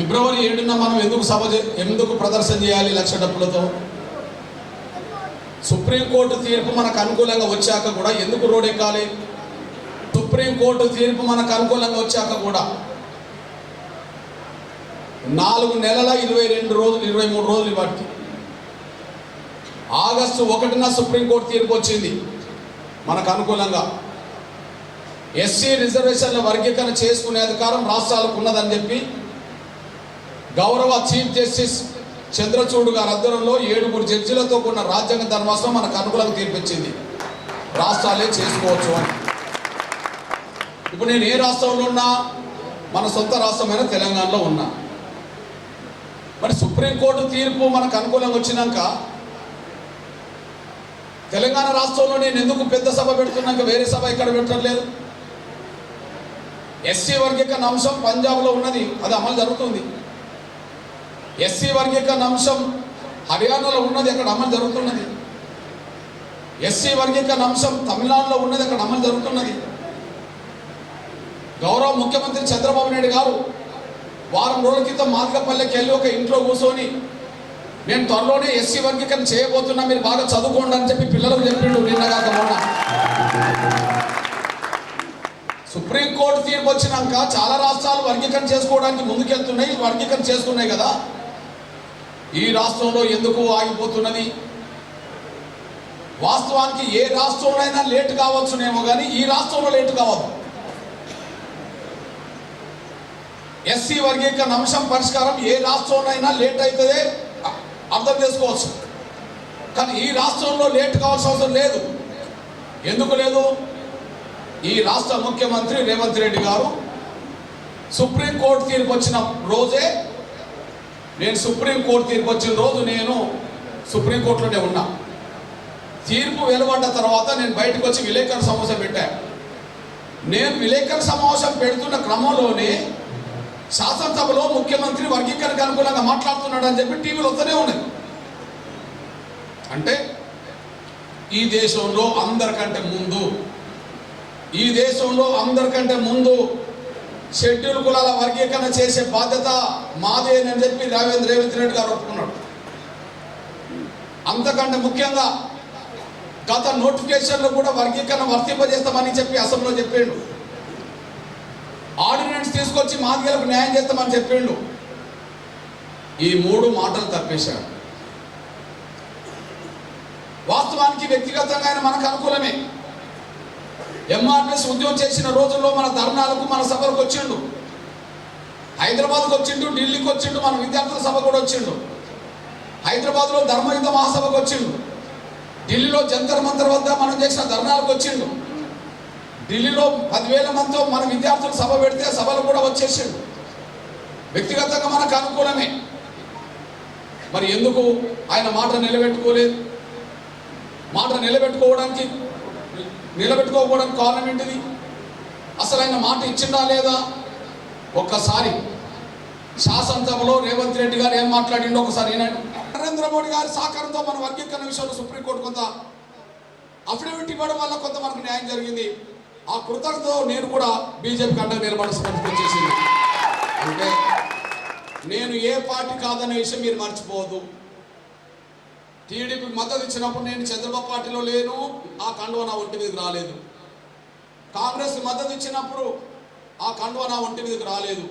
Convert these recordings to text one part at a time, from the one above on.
ఫిబ్రవరి ఏడున మనం ఎందుకు సభ ఎందుకు ప్రదర్శన చేయాలి లక్ష డబ్బులతో? సుప్రీంకోర్టు తీర్పు మనకు అనుకూలంగా వచ్చాక కూడా ఎందుకు రోడ్ ఎక్కాలి సుప్రీంకోర్టు తీర్పు మనకు అనుకూలంగా వచ్చాక కూడా. నాలుగు నెలల ఇరవై రెండు రోజులు ఇరవై మూడు రోజులు ఇవాటికి ఆగస్టు ఒకటిన సుప్రీంకోర్టు తీర్పు వచ్చింది. మనకు అనుకూలంగా. ఎస్సీ రిజర్వేషన్ల వర్గీకరణ చేసుకునే అధికారం రాష్ట్రాలకు ఉన్నదని చెప్పి గౌరవ చీఫ్ జస్టిస్ చంద్రచూడు గారి అధ్వర్యంలో ఏడుగురు జడ్జిలతో కూడిన రాజ్యాంగ ధర్మాసనం మనకు అనుకూలంగా తీర్పించింది రాష్ట్రాలే చేసుకోవచ్చు అని. ఇప్పుడు నేను ఏ రాష్ట్రంలో ఉన్నా మన సొంత రాష్ట్రమైన తెలంగాణలో ఉన్నా. మరి సుప్రీంకోర్టు తీర్పు మనకు అనుకూలంగా వచ్చినాక తెలంగాణ రాష్ట్రంలో నేను ఎందుకు పెద్ద సభ పెడుతున్నాక వేరే సభ ఇక్కడ పెట్టడం లేదు? ఎస్సీ వర్గీకరణ అంశం పంజాబ్లో ఉన్నది అది అమలు జరుగుతుంది. ఎస్సీ వర్గీకరణ అంశం హర్యానాలో ఉన్నది అక్కడ అమలు జరుగుతున్నది. ఎస్సీ వర్గీకరణ అంశం తమిళనాడులో ఉన్నది అక్కడ అమలు జరుగుతున్నది. గౌరవ ముఖ్యమంత్రి చంద్రబాబు నాయుడు గారు వారం రోజుల క్రితం మార్గపల్లెకి వెళ్ళి ఒక ఇంట్లో కూర్చొని నేను త్వరలోనే ఎస్సీ వర్గీకరణ చేయబోతున్నా మీరు బాగా చదువుకోండి అని చెప్పి పిల్లలకు చెప్పిండు నిన్నగాక మొన్న. సుప్రీంకోర్టు తీర్పు వచ్చినాక చాలా రాష్ట్రాలు వర్గీకరణ చేసుకోవడానికి ముందుకెళ్తున్నాయి వర్గీకరణ చేసుకున్నాయి కదా. ఈ రాష్ట్రంలో ఎందుకు ఆగిపోతున్నది? వాస్తవానికి ఏ రాష్ట్రంలోనైనా లేటు కావచ్చునేమో కానీ ఈ రాష్ట్రంలో లేట్ కావద్దు. ఎస్సీ వర్గీకరణ అంశం పరిష్కారం ఏ రాష్ట్రంలోనైనా లేట్ అవుతుందే అర్థం చేసుకోవచ్చు. కానీ ఈ రాష్ట్రంలో లేట్ కావాల్సిన అవసరం లేదు. ఎందుకు లేదు? ఈ రాష్ట్ర ముఖ్యమంత్రి రేవంత్ రెడ్డి గారు సుప్రీంకోర్టు తీర్పు వచ్చిన రోజే నేను సుప్రీంకోర్టు తీర్పు వచ్చిన రోజు నేను సుప్రీంకోర్టులోనే ఉన్నా. తీర్పు వెలువడ్డ తర్వాత నేను బయటకు వచ్చి విలేకరుల సమావేశం పెట్టాను నేను విలేకరుల సమావేశం పెడుతున్న క్రమంలోనే శాసనసభలో ముఖ్యమంత్రి వర్గీకరణకు అనుకూలంగా మాట్లాడుతున్నాడు అని చెప్పి టీవీలో వస్తూనే ఉన్నాయి అంటే ఈ దేశంలో అందరికంటే ముందు ఈ దేశంలో అందరికంటే ముందు షెడ్యూల్ కులాల వర్గీకరణ చేసే బాధ్యత మాదేనని చెప్పి రావేంద్ర రేవంత్ రెడ్డి గారు ఒప్పుకున్నాడు. అంతకంటే ముఖ్యంగా గత నోటిఫికేషన్లో కూడా వర్గీకరణ వర్తింపజేస్తామని చెప్పి అసెంబ్లీలో చెప్పిండు. ఆర్డినెన్స్ తీసుకొచ్చి మాదిగలకు న్యాయం చేస్తామని చెప్పిండు. ఈ మూడు మాటలు తప్పేశాడు. వాస్తవానికి వ్యక్తిగతంగా ఆయన మనకు అనుకూలమే. ఎంఆర్ఎస్ ఉద్యమం చేసిన రోజుల్లో మన ధర్నాలకు మన సభలకు వచ్చిండు. హైదరాబాద్కు వచ్చిండు ఢిల్లీకి వచ్చిండు మన విద్యార్థుల సభ కూడా వచ్చిండు. హైదరాబాద్లో ధర్మయుద్ధ మహాసభకు వచ్చిండు. ఢిల్లీలో జంతర్ మంతర్ వద్ద మనం చేసిన ధర్నాలకు వచ్చిండు. ఢిల్లీలో పదివేల మందితో మన విద్యార్థులు సభ పెడితే సభలు కూడా వచ్చేసిండు. వ్యక్తిగతంగా మనకు అనుకూలమే. మరి ఎందుకు ఆయన మాట నిలబెట్టుకోలేదు? మాట నిలబెట్టుకోవడానికి నిలబెట్టుకోకపోవడానికి కారణం ఏంటిది? అసలు ఆయన మాట ఇచ్చిందా లేదా? ఒక్కసారి శాసనసభలో రేవంత్ రెడ్డి గారు ఏం మాట్లాడిండో ఒకసారి ఏనండి నరేంద్ర మోడీ గారి సహకారంతో మన వర్గీకరణ విషయంలో సుప్రీంకోర్టు కొంత అఫిడవిట్ ఇవ్వడం వల్ల కొంత మనకు న్యాయం జరిగింది. ఆ కృతజ్ఞతతో నేను కూడా బీజేపీ కండ నిలబడాల్సిన పరిస్థితి వచ్చేసింది. అంటే నేను ఏ పార్టీ కాదనే విషయం మీరు మర్చిపోవద్దు. టీడీపీకి మద్దతు ఇచ్చినప్పుడు నేను చంద్రబాబు పార్టీలో లేను ఆ కండువ నా ఒంటి మీదకి రాలేదు. కాంగ్రెస్ మద్దతు ఇచ్చినప్పుడు ఆ కండువ నా ఒంటి మీదకి రాలేదు.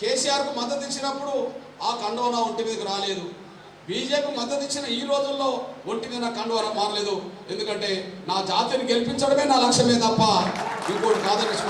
కేసీఆర్కు మద్దతు ఇచ్చినప్పుడు ఆ కండువ నా ఒంటి మీదకి రాలేదు. బీజేపీ మద్దతు ఇచ్చిన ఈ రోజుల్లో ఒంటి మీద నా కండువ మారలేదు. ఎందుకంటే నా జాతిని గెలిపించడమే నా లక్ష్యమే తప్ప ఇంకోటి కాదని విషయం